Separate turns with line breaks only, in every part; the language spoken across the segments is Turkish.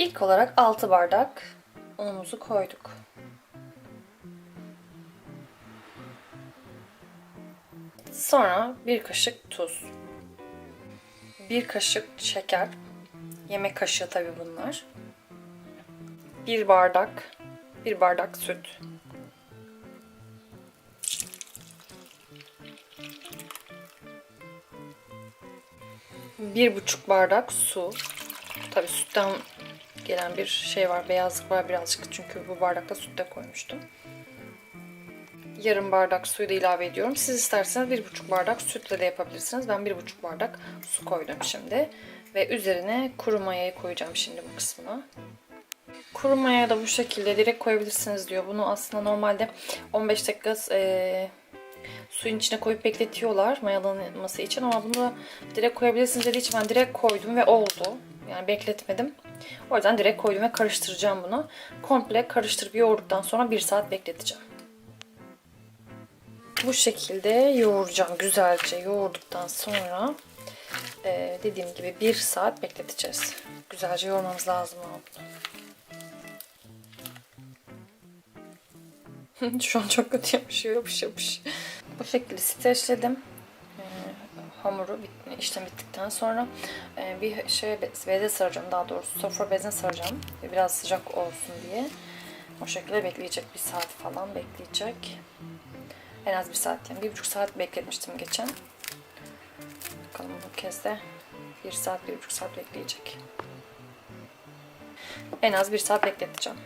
İlk olarak 6 bardak unumuzu koyduk. Sonra bir kaşık tuz. Bir kaşık şeker. Yemek kaşığı tabii bunlar. Bir bardak, bir bardak süt. Bir buçuk bardak su. Tabii sütten gelen bir şey var, beyazlık var birazcık çünkü bu bardakta süt de koymuştum. Yarım bardak suyu da ilave ediyorum. Siz isterseniz bir buçuk bardak sütle de yapabilirsiniz. Ben bir buçuk bardak su koydum şimdi. Ve üzerine kuru mayayı koyacağım şimdi bu kısmına. Kuru maya da bu şekilde direkt koyabilirsiniz diyor. Bunu aslında normalde 15 dakika e, suyun içine koyup bekletiyorlar mayalanması için ama bunu direkt koyabilirsiniz dediği için ben direkt koydum ve oldu. Yani bekletmedim. O yüzden direkt koydum ve karıştıracağım bunu. Komple karıştırıp yoğurduktan sonra 1 saat bekleteceğim. Bu şekilde yoğuracağım güzelce yoğurduktan sonra e, dediğim gibi 1 saat bekleteceğiz. Güzelce yoğurmamız lazım bunu. Şu an çok kötü yapışıyor, yapış yapış. Bu şekilde streçledim. Hamuru bit, işlem bittikten sonra e, bir şey beze saracağım. Daha doğrusu sofra bezine saracağım. Biraz sıcak olsun diye. O şekilde bekleyecek. Bir saat falan bekleyecek. En az bir saat yani. Bir buçuk saat bekletmiştim geçen. Bakalım bu kez de bir saat, bir buçuk saat bekleyecek. En az bir saat bekleteceğim.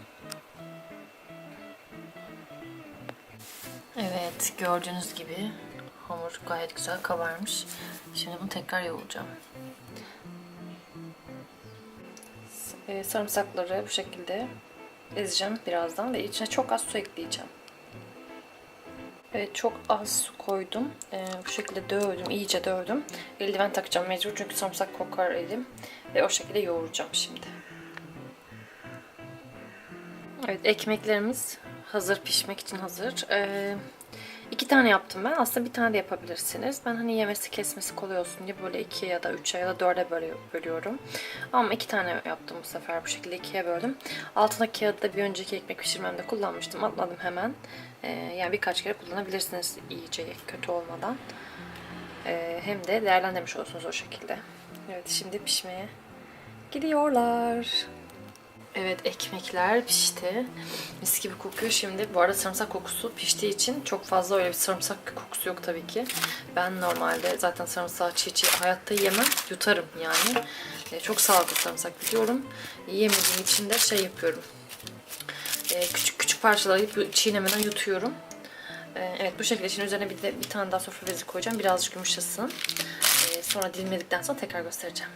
Evet, gördüğünüz gibi hamur gayet güzel kabarmış. Şimdi bunu tekrar yoğuracağım. Ee, Sarımsakları bu şekilde ezeceğim birazdan ve içine çok az su ekleyeceğim. Evet, çok az su koydum. Ee, bu şekilde dövdüm, iyice dövdüm. Eldiven takacağım mecbur çünkü sarımsak kokar elim. Ve o şekilde yoğuracağım şimdi. Evet, ekmeklerimiz hazır pişmek için hazır. Ee, iki tane yaptım ben. Aslında bir tane de yapabilirsiniz. Ben hani yemesi kesmesi kolay olsun diye böyle ikiye ya da üçe ya da dörde bölüyorum. Ama iki tane yaptım bu sefer bu şekilde ikiye böldüm. Altındaki kağıdı da bir önceki ekmek pişirmemde kullanmıştım. Atladım hemen. Ee, yani birkaç kere kullanabilirsiniz iyice kötü olmadan. Ee, hem de değerlendirmiş olursunuz o şekilde. Evet şimdi pişmeye gidiyorlar. Evet ekmekler pişti. Mis gibi kokuyor şimdi. Bu arada sarımsak kokusu piştiği için çok fazla öyle bir sarımsak kokusu yok tabii ki. Ben normalde zaten sarımsağı çiğ çiğ hayatta yemem. Yutarım yani. E, çok sağlıklı sarımsak biliyorum. Yemediğim için de şey yapıyorum. E, küçük küçük parçaları çiğnemeden yutuyorum. E, evet bu şekilde şimdi üzerine bir, de, bir tane daha sofra bezi koyacağım. Birazcık yumuşasın. E, sonra dilimledikten sonra tekrar göstereceğim.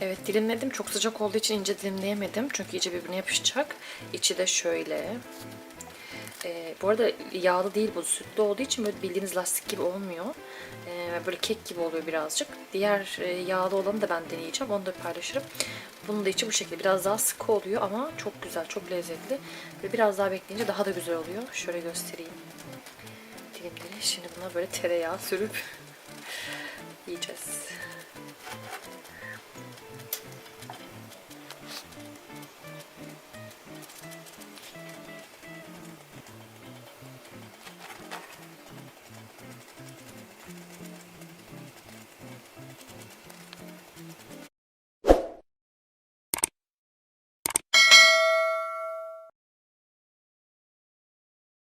Evet dilimledim. Çok sıcak olduğu için ince dilimleyemedim. Çünkü iyice birbirine yapışacak. İçi de şöyle. Ee, bu arada yağlı değil bu. Sütlü olduğu için böyle bildiğiniz lastik gibi olmuyor. Ee, böyle kek gibi oluyor birazcık. Diğer e, yağlı olanı da ben deneyeceğim. Onu da paylaşırım. Bunun da içi bu şekilde. Biraz daha sıkı oluyor ama çok güzel, çok lezzetli. Ve biraz daha bekleyince daha da güzel oluyor. Şöyle göstereyim. Dilimleri. Şimdi buna böyle tereyağı sürüp yiyeceğiz.